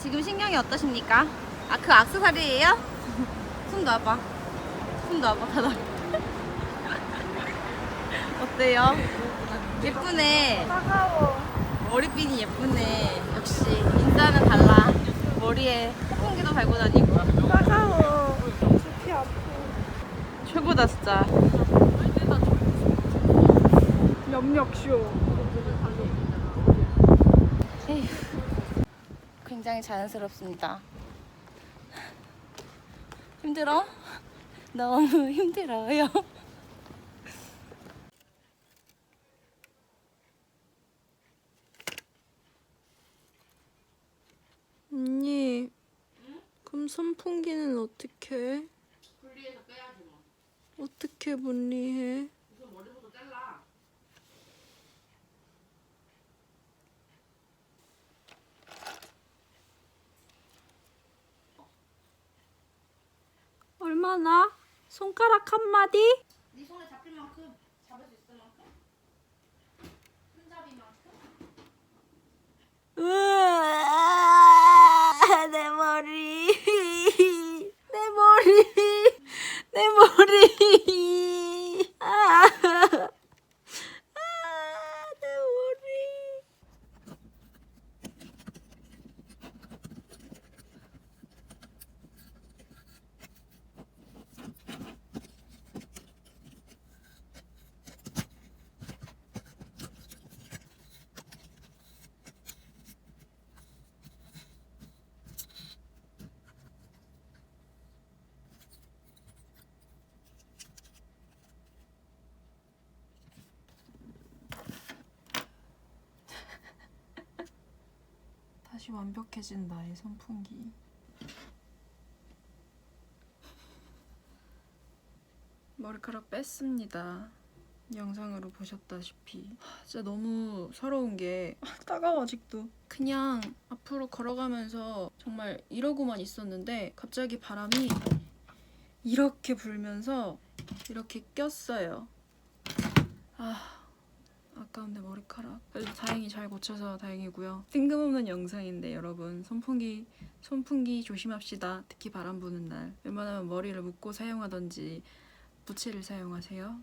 지금 신경이 어떠십니까? 아 그 악세사리예요? 손 놔봐. 손 놔봐 닫아. 어때요? 예쁘네. 따가워. 머리핀이 예쁘네. 역시 인싸는 달라. 머리에 콩기도 달고 다니고. 따가워. 두피 아파. 최고다 진짜. 염력쇼. 에휴, 굉장히 자연스럽습니다. 힘들어? 너무 힘들어요. 언니, 그럼 선풍기는 어떻게 해? 분리해서 빼야지 뭐. 어떻게 분리해? 우선 머리부터 잘라. 얼마나? 손가락 한 마디? 네 손에 잡힐 만큼 잡을 수 있을 만큼. 손잡이만큼. 으아, 내 머리. 내 머리. 내 머리. 아, 아, 내 머리. 다시 완벽해진 나의 선풍기. 머리카락 뺐습니다. 영상으로 보셨다시피 하, 진짜 너무 서러운 게 아, 따가워 아직도 그냥 앞으로 걸어가면서 정말 이러고만 있었는데 갑자기 바람이 이렇게 불면서 이렇게 꼈어요 아 아까운데 머리카락. 그래도 다행히 잘 고쳐서 다행이고요. 뜬금없는 영상인데 여러분 선풍기 선풍기 조심합시다. 특히 바람 부는 날. 웬만하면 머리를 묶고 사용하던지 부채를 사용하세요